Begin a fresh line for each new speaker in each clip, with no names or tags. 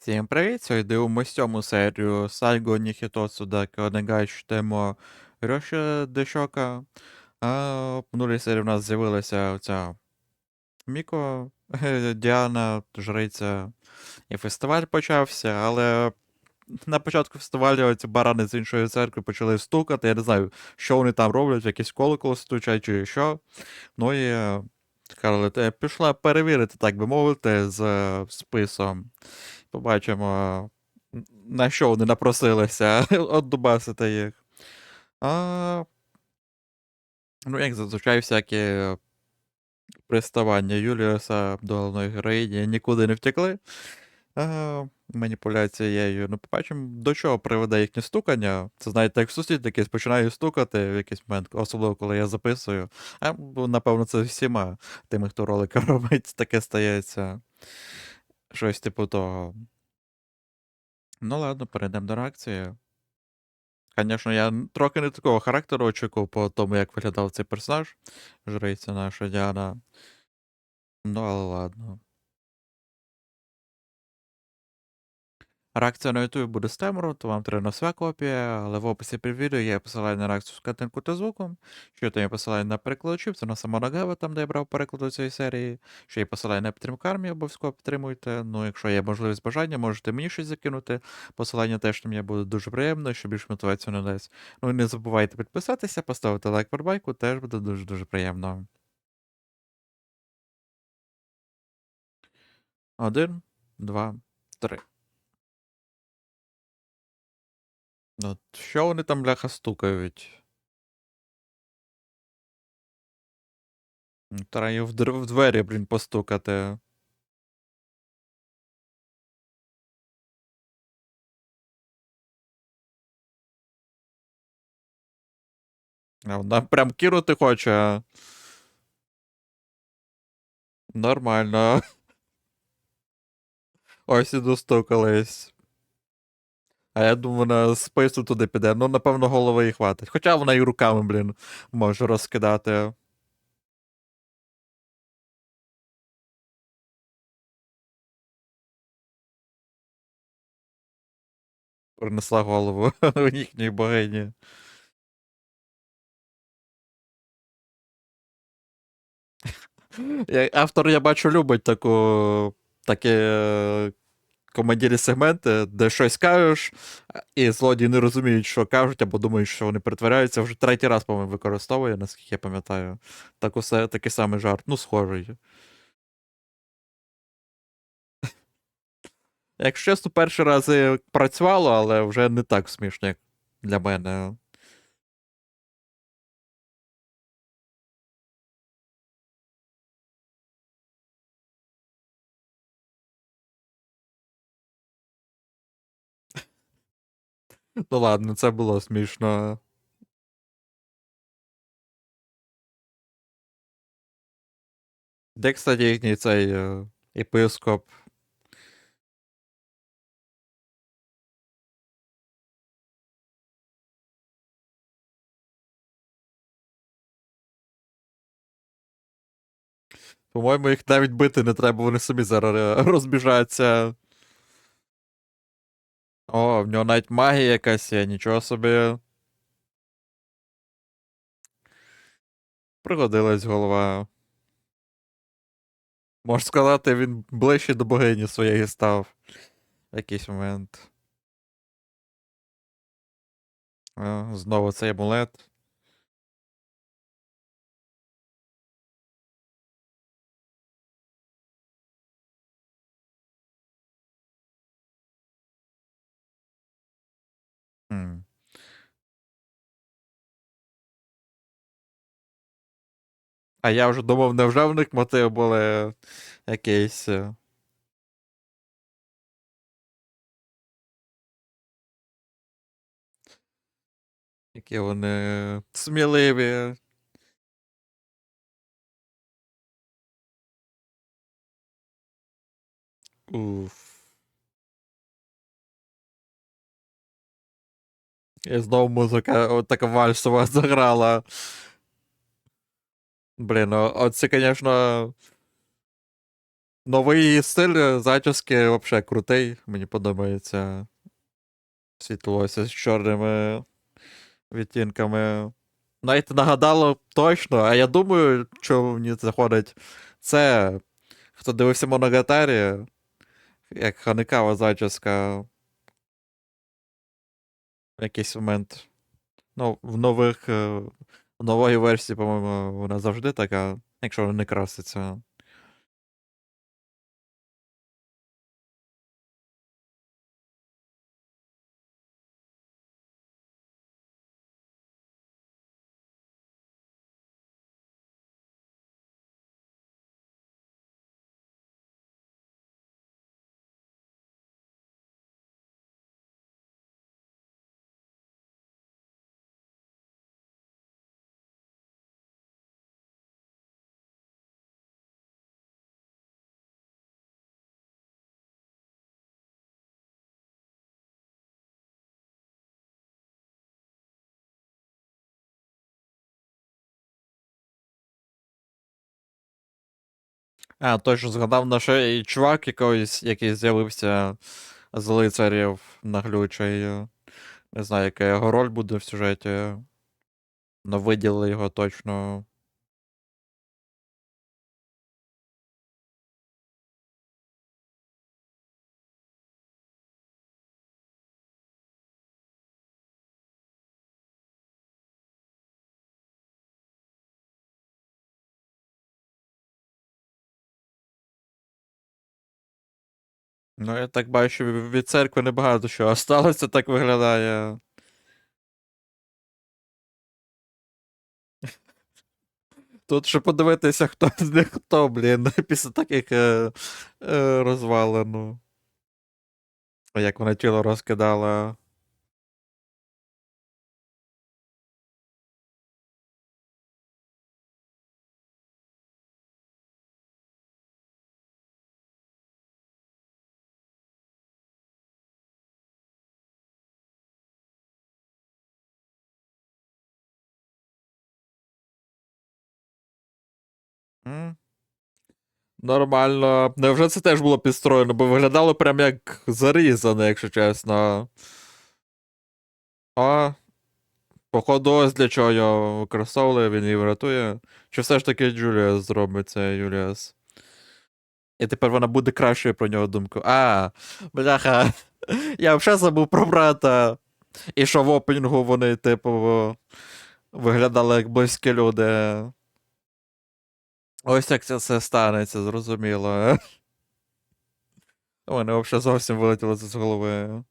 Всім привіт! Сьогодні дивимося сьому серію Сайго Ніхітоцу Даки Онегай читаємо Рьоші Дешока. А в минулій серії в нас з'явилася оця Міко, Діана, жриця, і фестиваль почався, але на початку фестивалю ці барани з іншої церкви почали стукати. Я не знаю, що вони там роблять, якісь колоколи стучать чи що. Ну і е, сказали, «Е, пішла перевірити, так би мовити, з е, списом. Побачимо, на що вони напросилися отдубасити їх. А, ну, як зазвичай, всякі приставання Юліуса до головної героїні нікуди не втекли. А, маніпуляцією. Ну, побачимо, до чого приведе їхнє стукання. Це знаєте, як сусід якийсь починає стукати в якийсь момент, особливо коли я записую. А напевно, це всіма тими, хто ролики робить, таке стається. Щось типу того. Ну ладно, перейдемо до реакції. Звісно, я трохи не такого характеру очікував по тому, як виглядав цей персонаж. Жриця наша Діана. Ну, але ладно. Реакція на YouTube буде з темору, то вам треба носова копія, але в описі під відео є посилання на реакцію з картинку та звуком. Що там є посилання на перекладачів, це на Самонагава, там де я брав перекладу цієї серії. Що є посилання на підтримку армії, обов'язково підтримуйте. Ну, якщо є можливість бажання, можете мені щось закинути. Посилання теж є буде дуже приємно, що більш мотивацію не дасть. Ну і не забувайте підписатися, поставити лайк подбайку, теж буде дуже-дуже приємно. Один, два, три. Ну, що вони там бляха стукають? Ну, Треба в, др- в двері, блін, постукати. А вона прям кинути хоче. Нормально. Ось і достукались. А я думаю, вона спису туди піде. Ну, напевно, голови їй хватить. Хоча вона і руками, блін, може розкидати. Принесла голову їхній богині. Автор, я бачу, любить таку, такі командірі сегменти, де щось кажеш, і злодії не розуміють, що кажуть, або думають, що вони перетворяються. Вже третій раз, по-моєму, використовує, наскільки я пам'ятаю. Так усе, такий самий жарт. Ну, схожий. Якщо чесно, перші рази працювало, але вже не так смішно, як для мене. Ну ладно, це було смішно. Де, кстати, їхній цей е, єпископ? По-моєму, їх навіть бити не треба, вони самі зараз е, розбіжаться. О, в нього навіть магія якась є, нічого собі. Пригодилась голова. Можна сказати, він ближче до богині своєї став. В якийсь момент. Знову цей амулет. Хм. А я вже думав, невже в них мотив були якийсь. е, Які вони сміливі. Уф. І знову музика така вальсова заграла. Блін, оце, звісно, Новий стиль зачіски взагалі крутий. Мені подобається. Світлося з чорними відтінками. Навіть нагадало точно, а я думаю, що мені заходить. Це. Хто дивився Моногатарі, як Ханикава зачіска. В якийсь момент. Ну, в нових. е, В нової версії, по-моєму, вона завжди така, якщо вона не краситься. А, точно згадав на ще і чувак якийсь, який з'явився з лицарів наглючий. Не знаю, яка його роль буде в сюжеті. Но виділили його точно. Ну, я так бачу, від церкви небагато що осталося, так виглядає. Тут ще подивитися, хто з них хто, блін, після таких е, е, розвалин. ну. Як вона тіло розкидала. Нормально. Невже це теж було підстроєно, бо виглядало прям як зарізане, якщо чесно. А. Походу, ось для чого його використовували, він її врятує. Чи все ж таки Джуліас зробить це Юліас? І тепер вона буде кращою про нього думку. А, бляха. Я взагалі забув про брата. І що в опенінгу вони, типу, виглядали як близькі люди. Ось як це все станеться, зрозуміло. У мене взагалі зовсім вилетіло з голови.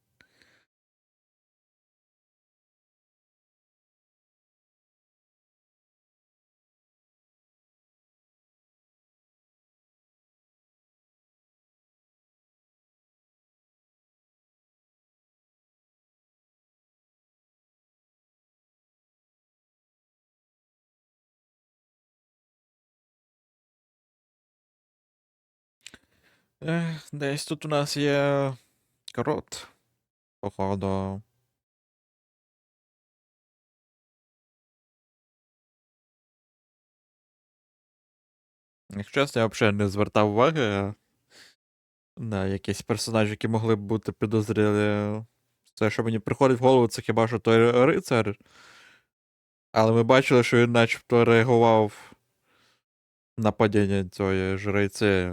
Десь тут у нас є крот, походу. Якщо чесно, я взагалі не звертав уваги на якісь персонажі, які могли б бути підозрілі. Це, що мені приходить в голову, це хіба що той рицар. Але ми бачили, що він начебто реагував на падіння цієї жриці,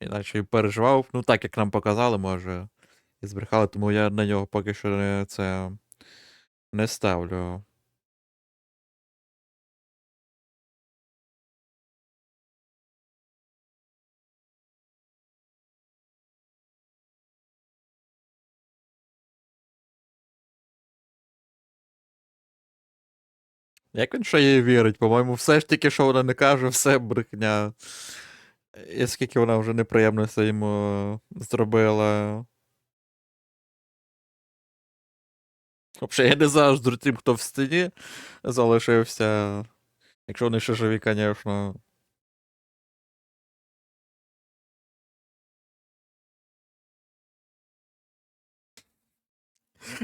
іначе і переживав. Ну, так як нам показали, може, і збрехали, тому я на нього поки що не, це не ставлю. Як він ще їй вірить? По-моєму, все ж таки, що вона не каже, все брехня. І скільки вона вже неприємностей йому зробила. Взагалі, я не заздрю тим, хто в стіні залишився. Якщо вони ще живі, звісно.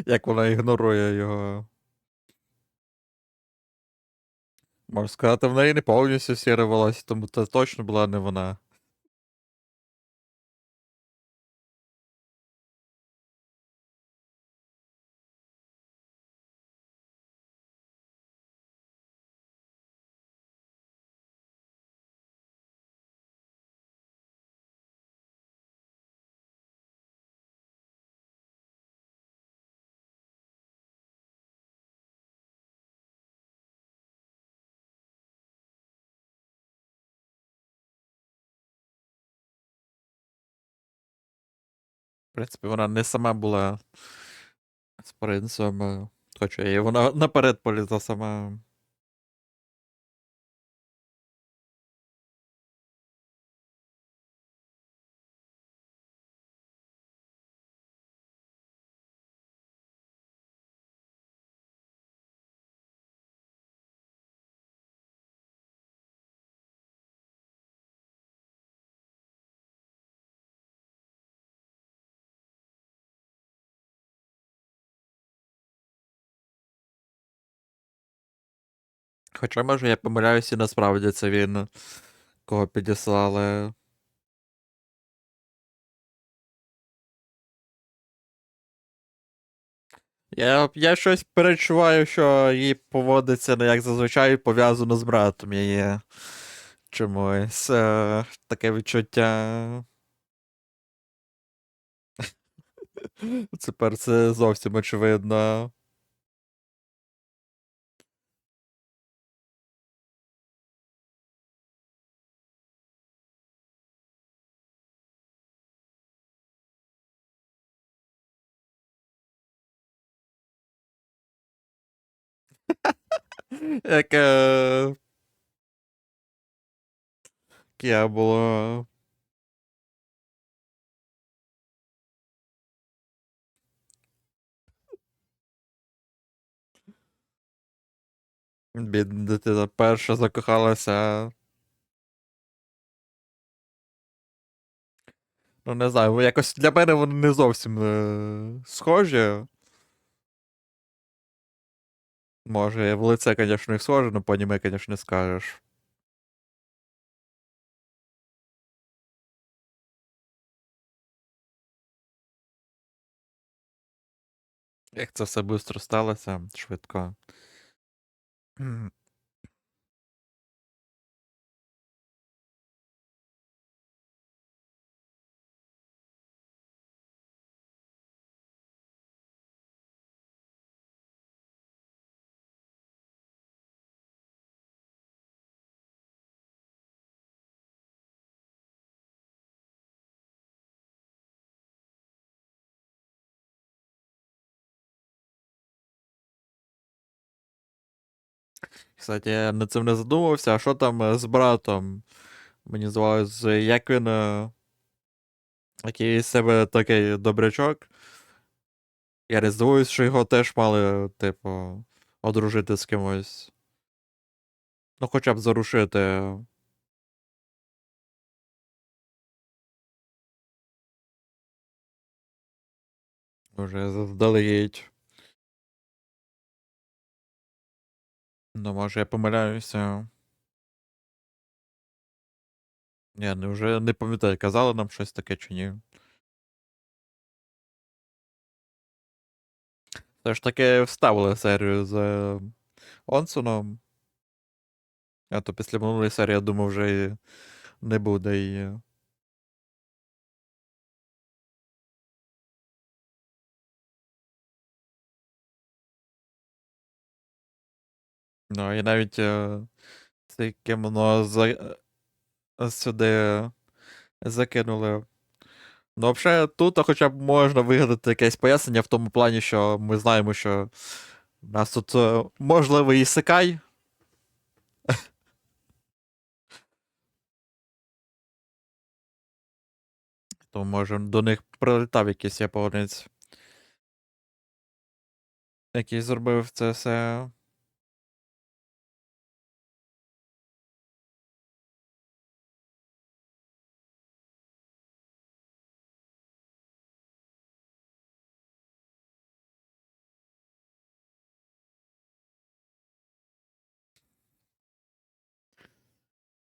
Як вона ігнорує його. Можна сказати, в неї не повністю сіре волосся, тому це точно була не вона. Принципі, вона не сама була з принцем, е, хоча і вона наперед полізла сама. Хоча, може, я помиляюсь, і насправді це він, кого підіслали. Я, я щось перечуваю, що їй поводиться не як зазвичай пов'язано з братом її. Чомусь. Е, таке відчуття. Тепер це зовсім очевидно. Яке. Яке було. Бідна дитина перша закохалася. Ну, не знаю, якось для мене вони не зовсім е, схожі. Може, в лице, звісно, і схоже, але по аніме, звісно, не скажеш. Як це все швидко сталося, швидко. Кстати, я над цим не задумувався, а що там е, з братом? Мені здавалось, як він. е, Який з себе такий добрячок. Я не здивуюсь, що його теж мали, типу, одружити з кимось. Ну, хоча б зарушити. Уже заздалегідь. Ну, може, я помиляюся. Ні, ну вже не пам'ятаю, казали нам щось таке чи ні. Все ж таки вставили серію з е, Онсоном. А то після минулої серії, я думав, вже не буде її. Ну, і навіть е, це кимоно за... е, сюди закинули. Ну, взагалі, тут хоча б можна вигадати якесь пояснення в тому плані, що ми знаємо, що у нас тут е, можливий ісекай. То може до них прилетав якийсь японець. Який зробив це все.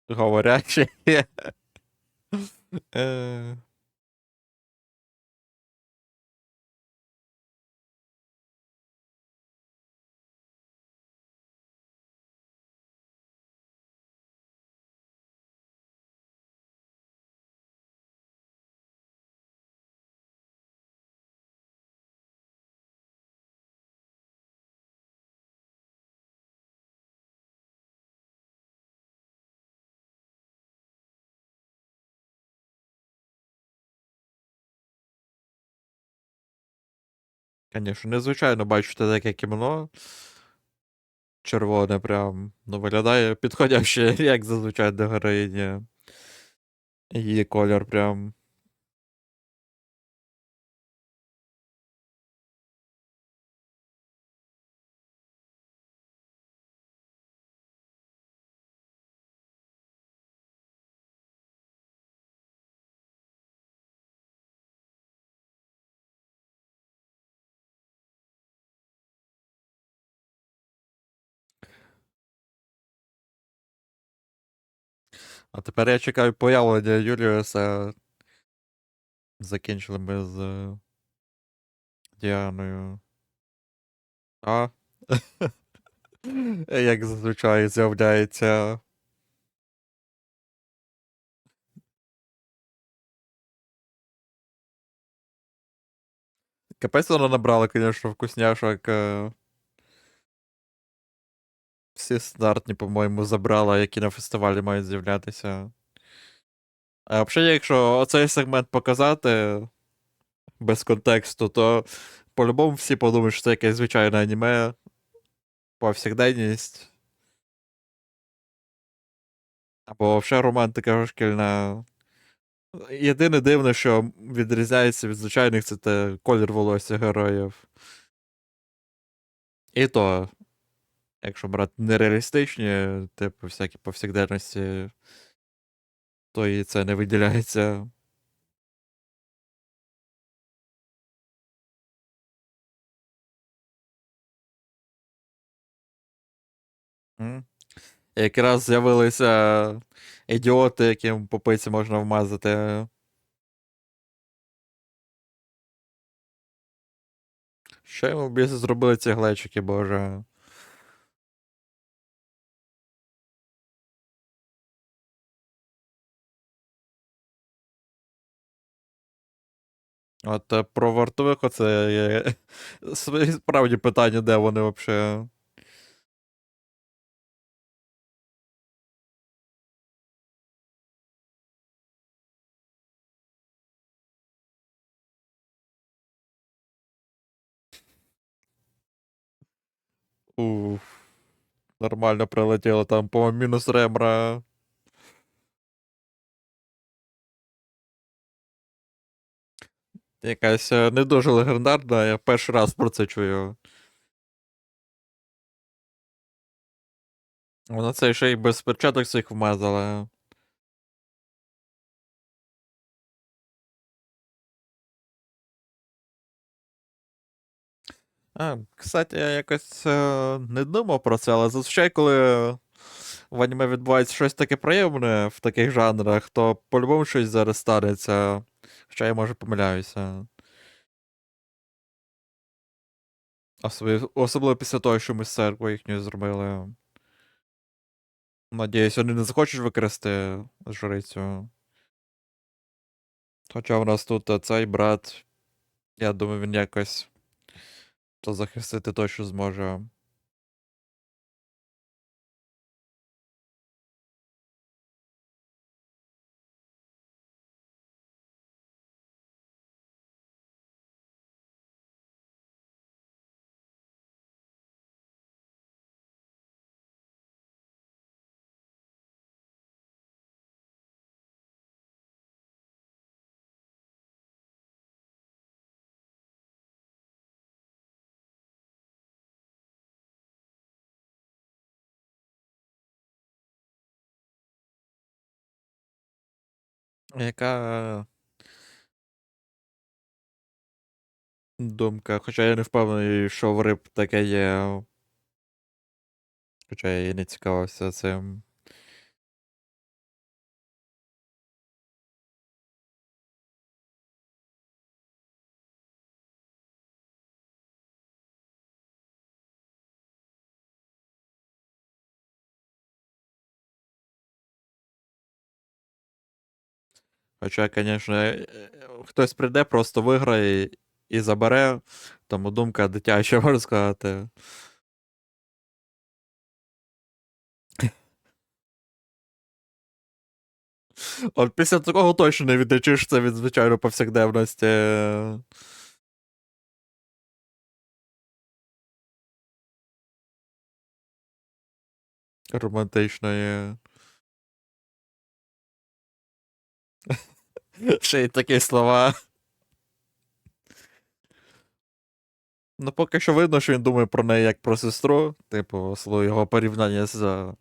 Говорячий. Е, Звісно, незвичайно бачити таке кімно. Червоне прям. Ну, виглядає підходяще, як зазвичай до героїні. Її колір прям. А тепер я чекаю появлення Юліуса. Закінчили ми з е, Діаною. А? Як зазвичай з'являється. Капець вона набрала, звісно, вкусняшок. Всі стандартні, по-моєму, забрала, які на фестивалі мають з'являтися. А взагалі, якщо оцей сегмент показати без контексту, то по-любому всі подумають, що це якесь звичайне аніме, повсякденність. Або взагалі романтика шкільна. Єдине дивне, що відрізняється від звичайних, це те колір волосся героїв. І то, якщо брати нереалістичні, типу, всякі повсякденності, то і це не виділяється. Якраз з'явилися ідіоти, яким по пиці можна вмазати. Що йому біса зробили ці глечики, боже. От про вартових оце є справді питання, де вони взагалі. Уф. Нормально прилетіло там, по мінус ремра. Якась е, не дуже легендарна, я перший раз про це чую. Вона це ще й без перчаток всіх вмазала. А, кстати, я якось е, не думав про це, але зазвичай, коли в аніме відбувається щось таке приємне в таких жанрах, то по-любому щось зараз станеться. Хоча я може помиляюся. Особливо, особливо після того, що ми з церквою їхньою зробили. Надіюсь, вони не захочуть використати жрицю. Хоча в нас тут е, цей брат, я думаю, він якось то захистити точно зможе. Яка думка? Хоча я не впевнений, що в риб таке є. Хоча я і не цікавився цим. Хоча, звісно, е, е, хтось прийде, просто виграє і забере. Тому думка дитяча, можна сказати. От після такого точно не відлічишся від звичайної повсякденності. Романтичної. Ще й такі слова. Ну, поки що видно, що він думає про неї як про сестру. Типу, його порівняння з е,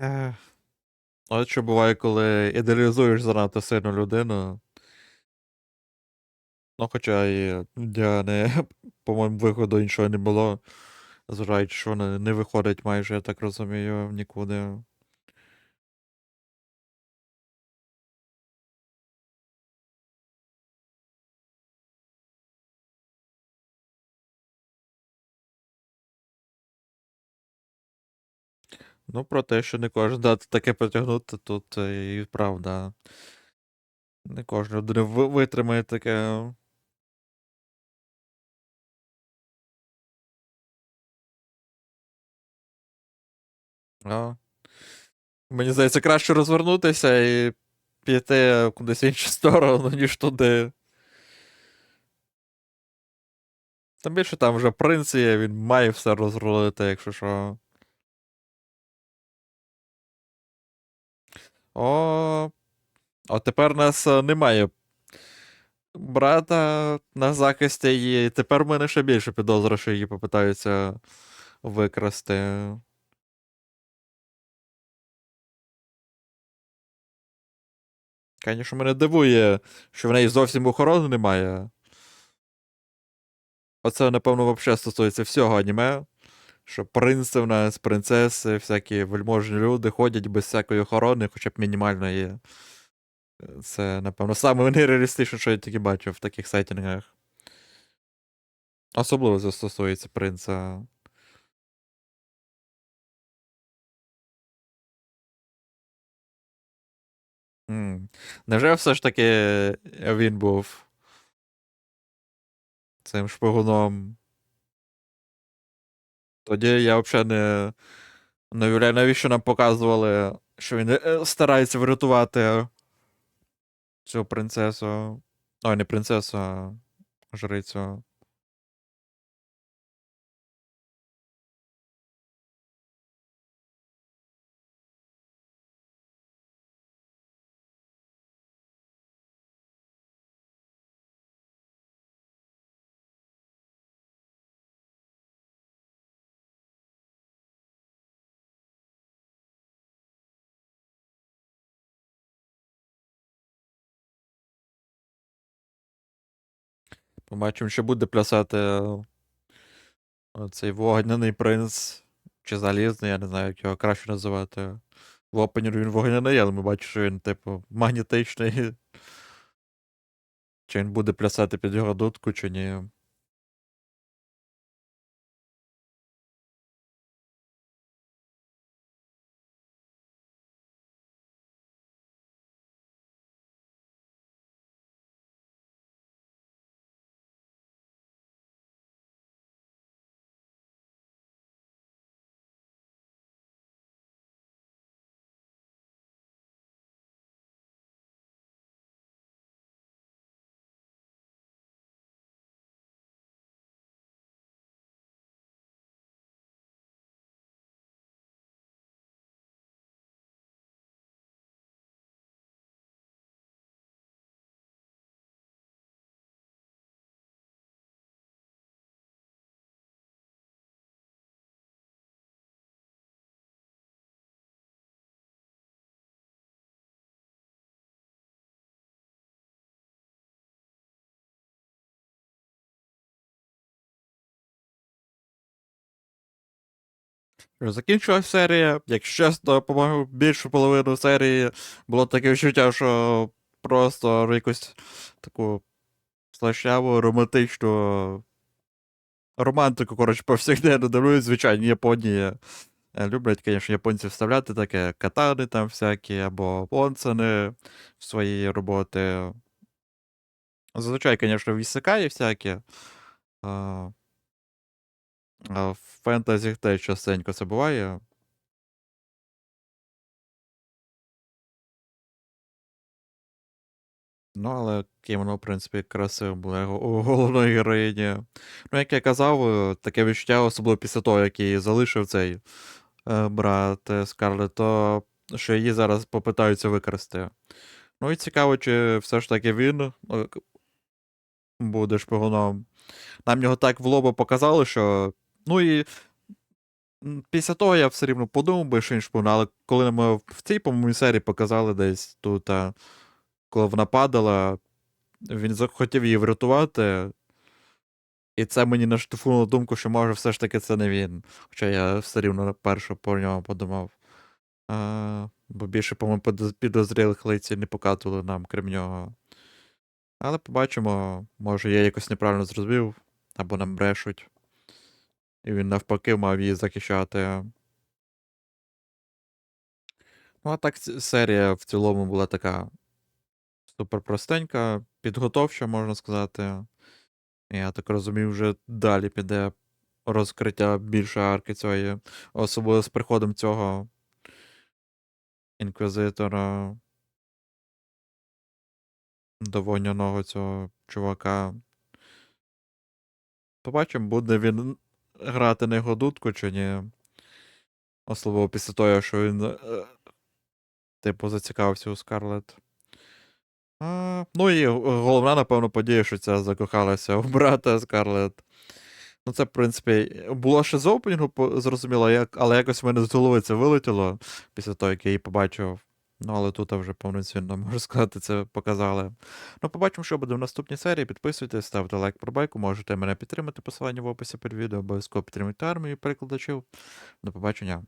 е, От що буває, коли ідеалізуєш занадто сильно людину. Ну, хоча і не, по-моєму, виходу іншого не було. Зважаючи, що вона не виходить майже, я так розумію, нікуди. Ну, про те, що не кожен дати таке потягнути, тут е, і правда. Не кожен ви- витримає таке. А. Мені здається, краще розвернутися і піти кудись в іншу сторону, ніж туди. Тим більше там вже принц є, він має все розрулити, якщо що. О. А тепер нас е, немає брата на захисті. І тепер в мене ще більше підозри, що її попитаються викрасти. Звісно, мене дивує, що в неї зовсім охорони немає. Оце, напевно, взагалі стосується всього аніме. Що принци в нас, принцеси, всякі вельможні люди ходять без всякої охорони, хоча б мінімальної. Це, напевно, саме нереалістичне, що я тільки бачив в таких сеттингах. Особливо це стосується принца. М. Невже все ж таки він був цим шпигуном? Тоді я взагалі не, не уявляю, навіщо нам показували, що він е, старається врятувати цю принцесу. Ой, не принцесу, а жрицю. Побачимо, що буде плясати цей вогняний принц чи залізний, я не знаю, як його краще називати. В опенері він вогняний, але ми бачимо, що він, типу, магнітичний. Чи він буде плясати під його дудку, чи ні. Закінчилась серія. Якщо чесно, по-моєму, більшу половину серії було таке відчуття, що просто якусь таку слащаву, романтичну романтику, коротше, повсякденно дивлюсь, звичайно, Японії. Е, Люблять, звісно, японці вставляти таке катани там всякі, або онсени в свої роботи. Зазвичай, звісно, в ісекаї всякі. А, в фентезі теж частенько це буває. Ну, але кімоно, в принципі, красиво було у головної героїні. Ну, як я казав, е, таке відчуття, особливо після того, як її залишив цей е, брат е, Скарлетт, то що її зараз попитаються викрасти. Ну і цікаво, чи все ж таки він буде шпигуном. Нам його так в лоба показали, що. Ну і після того я все рівно подумав би, що шпигун, але коли ми в цій, по-моєму, серії показали десь тут, а, коли вона падала, він захотів її врятувати. І це мені наштовхнуло думку, що може все ж таки це не він. Хоча я все рівно перше про нього подумав. А, бо більше, по-моєму, підозрілих лицій не показували нам, крім нього. Але побачимо, може я якось неправильно зрозумів, або нам брешуть. І він навпаки мав її захищати. Ну, а так серія в цілому була така супер простенька, підготовча, можна сказати. Я так розумію, вже далі піде розкриття більше арки цієї, особливо з приходом цього інквізитора Довонняного цього чувака. Побачимо, буде він грати на його дудку чи ні. Особливо після того, що він, е, типу, зацікавився у Скарлетт. А, ну і головна, напевно, подія, що ця закохалася у брата Скарлетт. Ну, це, в принципі, було ще з опенінгу, зрозуміло, як, але якось в мене з голови це вилетіло після того, як я її побачив. Ну, але тут вже повноцінно, можу сказати, це показали. Ну, побачимо, що буде в наступній серії. Підписуйтесь, ставте лайк про байку, можете мене підтримати, посилання в описі під відео, обов'язково підтримуйте армію перекладачів. До побачення.